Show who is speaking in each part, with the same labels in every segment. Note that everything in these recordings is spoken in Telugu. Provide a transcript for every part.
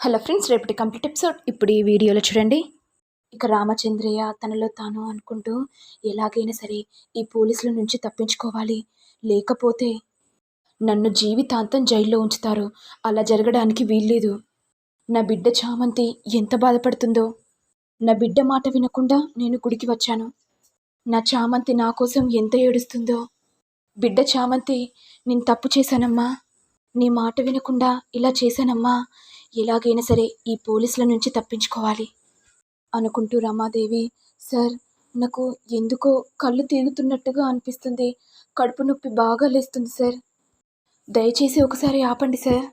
Speaker 1: హలో ఫ్రెండ్స్ రేపటి కంప్లీట్ ఎపిసోడ్. ఇప్పుడు ఈ వీడియోలో చూడండి. ఇక రామచంద్రయ్య తనలో తాను అనుకుంటూ ఎలాగైనా సరే ఈ పోలీసుల నుంచి తప్పించుకోవాలి. లేకపోతే నన్ను జీవితాంతం జైల్లో ఉంచుతారు. అలా జరగడానికి వీల్లేదు. నా బిడ్డ చామంతి ఎంత బాధపడుతుందో. నా బిడ్డ మాట వినకుండా నేను గుడికి వచ్చాను. నా చామంతి నా కోసం ఎంత ఏడుస్తుందో. బిడ్డ చామంతి నేను తప్పు చేశానమ్మా. నీ మాట వినకుండా ఇలా చేశానమ్మా. ఎలాగైనా సరే ఈ పోలీసుల నుంచి తప్పించుకోవాలి అనుకుంటూ రమాదేవి సార్ నాకు ఎందుకో కళ్ళు తిరుగుతున్నట్టుగా అనిపిస్తుంది. కడుపు నొప్పి బాగా లేస్తుంది సార్. దయచేసి ఒకసారి ఆపండి సార్.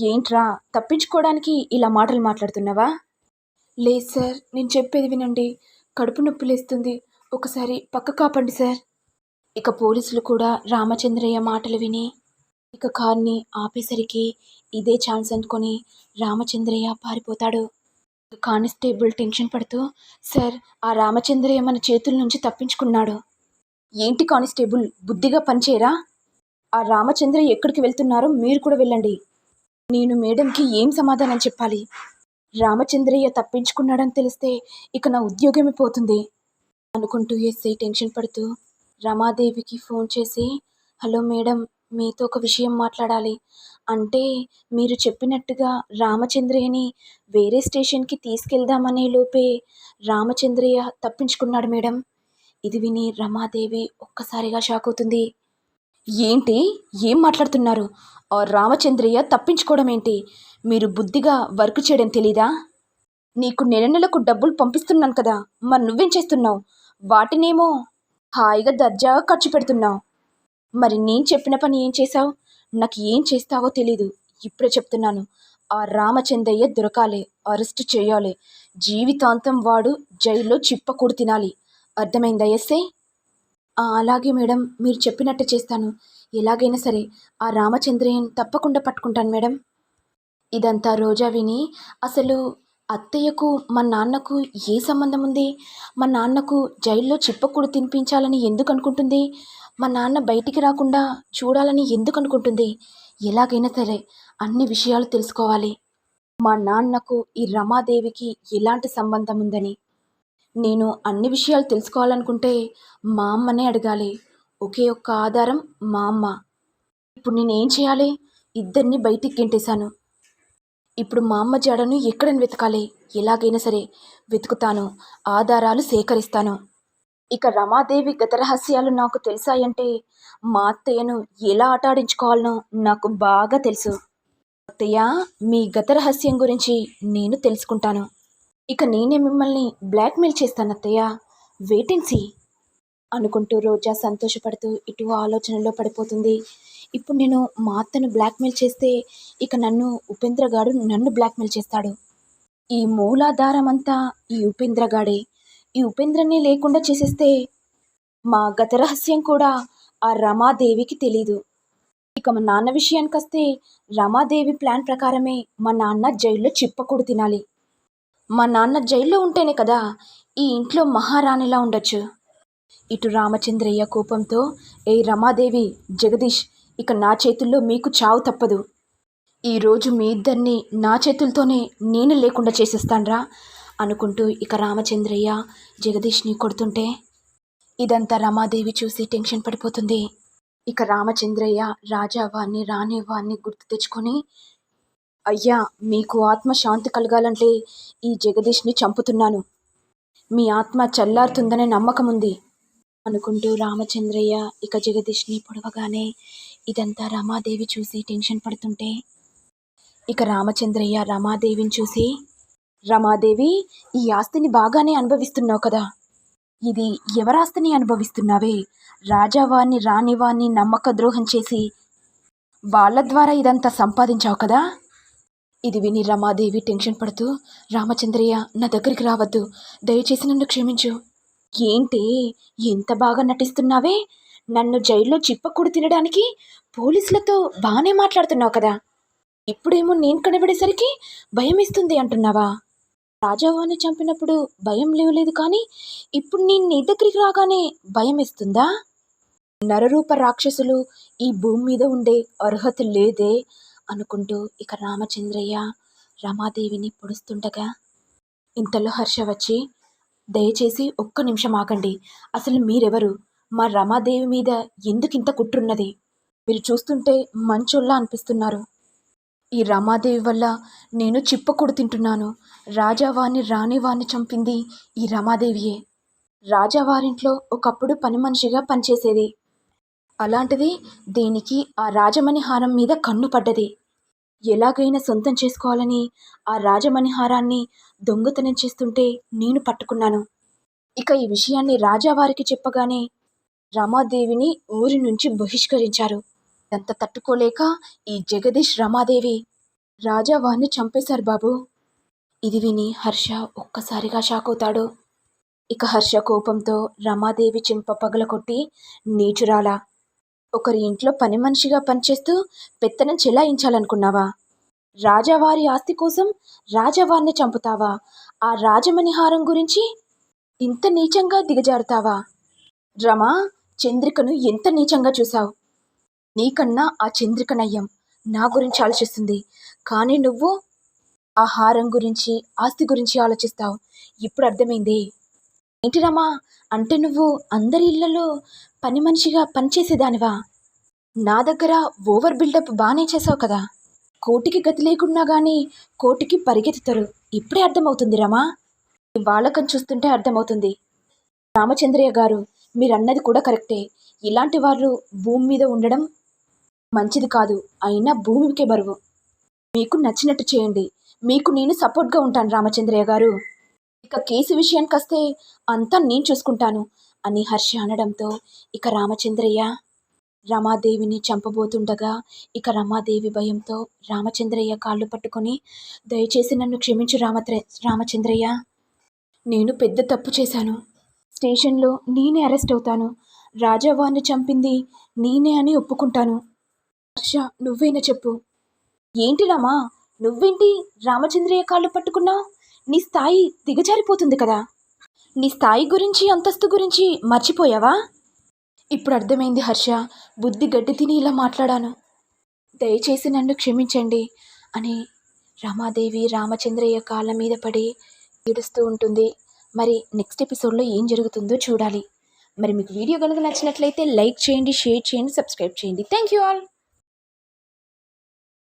Speaker 1: ఏంట్రా తప్పించుకోవడానికి ఇలా మాటలు మాట్లాడుతున్నావా? లేదు సార్. నేను చెప్పేది వినండి. కడుపు నొప్పి లేస్తుంది. ఒకసారి పక్క కాపండి సార్. ఇక పోలీసులు కూడా రామచంద్రయ్య మాటలు విని ఇక కార్ని ఆపేసరికి ఇదే ఛాన్స్ అనుకొని రామచంద్రయ్య పారిపోతాడు. కానిస్టేబుల్ టెన్షన్ పడుతూ సార్ ఆ రామచంద్రయ్య మన చేతుల నుంచి తప్పించుకున్నాడు. ఏంటి కానిస్టేబుల్ బుద్ధిగా పనిచేయరా ఆ రామచంద్రయ్య ఎక్కడికి వెళ్తున్నారో మీరు కూడా వెళ్ళండి. నేను మేడంకి ఏం సమాధానం చెప్పాలి? రామచంద్రయ్య తప్పించుకున్నాడని తెలిస్తే ఇక నా ఉద్యోగమే పోతుంది. అనుకుంటూ ఎస్ఐ టెన్షన్ పడుతూ రమాదేవికి ఫోన్ చేసి హలో మేడం మీతో ఒక విషయం మాట్లాడాలి. అంటే మీరు చెప్పినట్టుగా రామచంద్రయ్యని వేరే స్టేషన్కి తీసుకెళ్దామనే లోపే రామచంద్రయ్య తప్పించుకున్నాడు మేడం. ఇది విని రమాదేవి ఒక్కసారిగా షాక్ అవుతుంది. ఏంటి? ఏం మాట్లాడుతున్నారు? ఆ రామచంద్రయ్య తప్పించుకోవడం ఏంటి? మీరు బుద్ధిగా వర్క్ చేయడం తెలీదా? నీకు నెల నెలకు డబ్బులు పంపిస్తున్నాను కదా మరి నువ్వేం చేస్తున్నావు? వాటినేమో హాయిగా దర్జాగా ఖర్చు పెడుతున్నావు. మరి నేను చెప్పిన పని ఏం చేశావు? నాకు ఏం చేస్తావో తెలీదు. ఇప్పుడే చెప్తున్నాను. ఆ రామచంద్రయ్య దొరకాలి అరెస్ట్ చేయాలి. జీవితాంతం వాడు జైల్లో చిప్పకూడు తినాలి. అర్థమైందా ఎస్ఐ? అలాగే మేడం. మీరు చెప్పినట్టు చేస్తాను. ఎలాగైనా సరే ఆ రామచంద్రయ్యని తప్పకుండా పట్టుకుంటాను మేడం. ఇదంతా రోజా విని అసలు అత్తయ్యకు మా నాన్నకు ఏ సంబంధం ఉంది మా నాన్నకు జైల్లో చిప్పకూడు తినిపించాలని ఎందుకు అనుకుంటుంది? మా నాన్న బయటికి రాకుండా చూడాలని ఎందుకు అనుకుంటుంది? ఎలాగైనా సరే అన్ని విషయాలు తెలుసుకోవాలి. మా నాన్నకు ఈ రమాదేవికి ఎలాంటి సంబంధం ఉందని. నేను అన్ని విషయాలు తెలుసుకోవాలనుకుంటే మా అమ్మనే అడగాలి. ఒకే ఒక్క ఆధారం మా అమ్మ. ఇప్పుడు నేను ఏం చేయాలి? ఇద్దరిని బయటికి గెంటేశాను. ఇప్పుడు మా అమ్మ జాడను ఎక్కడని వెతకాలి? ఎలాగైనా సరే వెతుకుతాను. ఆధారాలు సేకరిస్తాను. ఇక రమాదేవి గత రహస్యాలు నాకు తెలిసాయంటే మా అత్తయ్యను ఎలా ఆటాడించుకోవాలనో నాకు బాగా తెలుసు. అత్తయ్య మీ గత రహస్యం గురించి నేను తెలుసుకుంటాను. ఇక నేనే మిమ్మల్ని బ్లాక్మెయిల్ చేస్తాను అత్తయ్య. వేటెన్సీ అనుకుంటూ రోజా సంతోషపడుతూ ఇటు ఆలోచనలో పడిపోతుంది. ఇప్పుడు నేను మా అత్తను బ్లాక్మెయిల్ చేస్తే ఇక నన్ను ఉపేంద్రగాడు నన్ను బ్లాక్మెయిల్ చేస్తాడు. ఈ మూలాధారం అంతా ఈ ఉపేంద్ర గాడే ఈ ఉపేంద్రని లేకుండా చేసేస్తే మా గత రహస్యం కూడా ఆ రమాదేవికి తెలీదు. ఇక మా నాన్న విషయానికి వస్తే రమాదేవి ప్లాన్ ప్రకారమే మా నాన్న జైల్లో చిప్పకూడు తినాలి. మా నాన్న జైల్లో ఉంటేనే కదా ఈ ఇంట్లో మహారాణిలా ఉండొచ్చు. ఇటు రామచంద్రయ్య కోపంతో ఏ రమాదేవి జగదీష్ ఇక నా చేతుల్లో మీకు చావు తప్పదు. ఈరోజు మీ ఇద్దరిని నా చేతులతోనే నేను లేకుండా చేసేస్తాన్రా. అనుకుంటూ ఇక రామచంద్రయ్య జగదీష్ని కొడుతుంటే ఇదంతా రమాదేవి చూసి టెన్షన్ పడిపోతుంది. ఇక రామచంద్రయ్య రాజావాన్ని రాణివాన్ని గుర్తు తెచ్చుకొని అయ్యా మీకు ఆత్మ శాంతి కలగాలంటే ఈ జగదీష్ని చంపుతున్నాను. మీ ఆత్మ చల్లారుతుందనే నమ్మకం ఉంది అనుకుంటూ రామచంద్రయ్య ఇక జగదీష్ని పొడవగానే ఇదంతా రమాదేవి చూసి టెన్షన్ పడుతుంటే ఇక రామచంద్రయ్య రమాదేవిని చూసి రమాదేవి ఈ ఆస్తిని బాగానే అనుభవిస్తున్నావు కదా. ఇది ఎవరాస్తిని అనుభవిస్తున్నావే? రాజావాణ్ణి రాణివాన్ని నమ్మక ద్రోహం చేసి వాళ్ళ ద్వారా ఇదంతా సంపాదించావు కదా? ఇది విని రమాదేవి టెన్షన్ పడుతూ రామచంద్రయ్య నా దగ్గరికి రావద్దు. దయచేసి నన్ను క్షమించు. ఏంటి? ఎంత బాగా నటిస్తున్నావే? నన్ను జైల్లో చిప్పకూడు తినడానికి పోలీసులతో బాగానే మాట్లాడుతున్నావు కదా. ఇప్పుడేమో నేను కనబడేసరికి భయం ఇస్తుంది అంటున్నావా? రాజావాణి చంపినప్పుడు భయం లేవలేదు కానీ ఇప్పుడు నేను నీ దగ్గరికి రాగానే భయం ఇస్తుందా నరరూప రాక్షసులు ఈ భూమి మీద ఉండే అర్హత లేదే అనుకుంటూ ఇక రామచంద్రయ్య రమాదేవిని పొడుస్తుండగా ఇంతలో హర్ష వచ్చి దయచేసి ఒక్క నిమిషం ఆగండి. అసలు మీరెవరు? మా రమాదేవి మీద ఎందుకింత కుట్రున్నది? మీరు చూస్తుంటే మంచోళ్ళ అనిపిస్తున్నారు. ఈ రమాదేవి వల్ల నేను చిప్పకూడు తింటున్నాను. రాజావారిని రాణివాణ్ణి చంపింది ఈ రమాదేవియే. రాజావారింట్లో ఒకప్పుడు పని మనిషిగా పనిచేసేది. అలాంటిది దీనికి ఆ రాజమణి హారం మీద కన్ను పడ్డది. ఎలాగైనా సొంతం చేసుకోవాలని ఆ రాజమణి హారాన్ని దొంగతనం చేస్తుంటే నేను పట్టుకున్నాను. ఇక ఈ విషయాన్ని రాజావారికి చెప్పగానే రమాదేవిని ఊరి నుంచి బహిష్కరించారు. అంత తట్టుకోలేక ఈ జగదీష్ రమాదేవి రాజావారిని చంపేశారు బాబు. ఇది విని హర్ష ఒక్కసారిగా షాక్ అవుతాడు. ఇక హర్ష కోపంతో రమాదేవి చెంప పగలకొట్టి నీచురాలా ఒకరి ఇంట్లో పని మనిషిగా పనిచేస్తూ పెత్తనం చెలాయించాలనుకున్నావా? రాజావారి ఆస్తి కోసం రాజావారిని చంపుతావా? ఆ రాజమణిహారం గురించి ఇంత నీచంగా దిగజారుతావా? రమా చంద్రికను ఎంత నీచంగా చూశావు? నీకన్నా ఆ చంద్రిక నయ్యం నా గురించి ఆలోచిస్తుంది. కానీ నువ్వు ఆ హారం గురించి ఆస్తి గురించి ఆలోచిస్తావు. ఇప్పుడు అర్థమైంది. ఏంటి రమా? అంటే నువ్వు అందరి ఇళ్ళలో పని మనిషిగా పనిచేసేదానివా నా దగ్గర ఓవర్ బిల్డప్ బాగానే చేసావు కదా. కోటికి గతి లేకున్నా కానీ కోటికి పరిగెత్తుతారు. ఇప్పుడే అర్థమవుతుంది రమా. వాళ్ళకని వాళ్ళకం చూస్తుంటే అర్థమవుతుంది. రామచంద్రయ్య గారు మీరన్నది కూడా కరెక్టే. ఇలాంటి వాళ్ళు భూమి మీద ఉండడం మంచిది కాదు. అయినా భూమికే బరువు. మీకు నచ్చినట్టు చేయండి. మీకు నేను సపోర్ట్గా ఉంటాను రామచంద్రయ్య గారు. ఇక కేసు విషయానికి వస్తే అంతా నేను చూసుకుంటాను అని హర్ష అనడంతో ఇక రామచంద్రయ్య రమాదేవిని చంపబోతుండగా ఇక రమాదేవి భయంతో రామచంద్రయ్య కాళ్ళు పట్టుకొని దయచేసి నన్ను క్షమించు రామత్ర రామచంద్రయ్య. నేను పెద్ద తప్పు చేశాను. స్టేషన్లో నేనే అరెస్ట్ అవుతాను. రాజావాన్ని చంపింది నేనే అని ఒప్పుకుంటాను. హర్ష నువ్వేనా చెప్పు. ఏంటి రామా? నువ్వేంటి రామచంద్రయ్య కాళ్ళు పట్టుకున్నా? నీ స్థాయి దిగజారిపోతుంది కదా. నీ స్థాయి గురించి అంతస్తు గురించి మర్చిపోయావా? ఇప్పుడు అర్థమైంది హర్ష బుద్ధి గడ్డి తిని ఇలా మాట్లాడాను. దయచేసి నన్ను క్షమించండి అని రమాదేవి రామచంద్రయ్య కాళ్ళ మీద పడి ఏడుస్తూ ఉంటుంది. మరి నెక్స్ట్ ఎపిసోడ్లో ఏం జరుగుతుందో చూడాలి. మరి మీకు వీడియో కనుక నచ్చినట్లయితే లైక్ చేయండి షేర్ చేయండి సబ్స్క్రైబ్ చేయండి. Thank you all.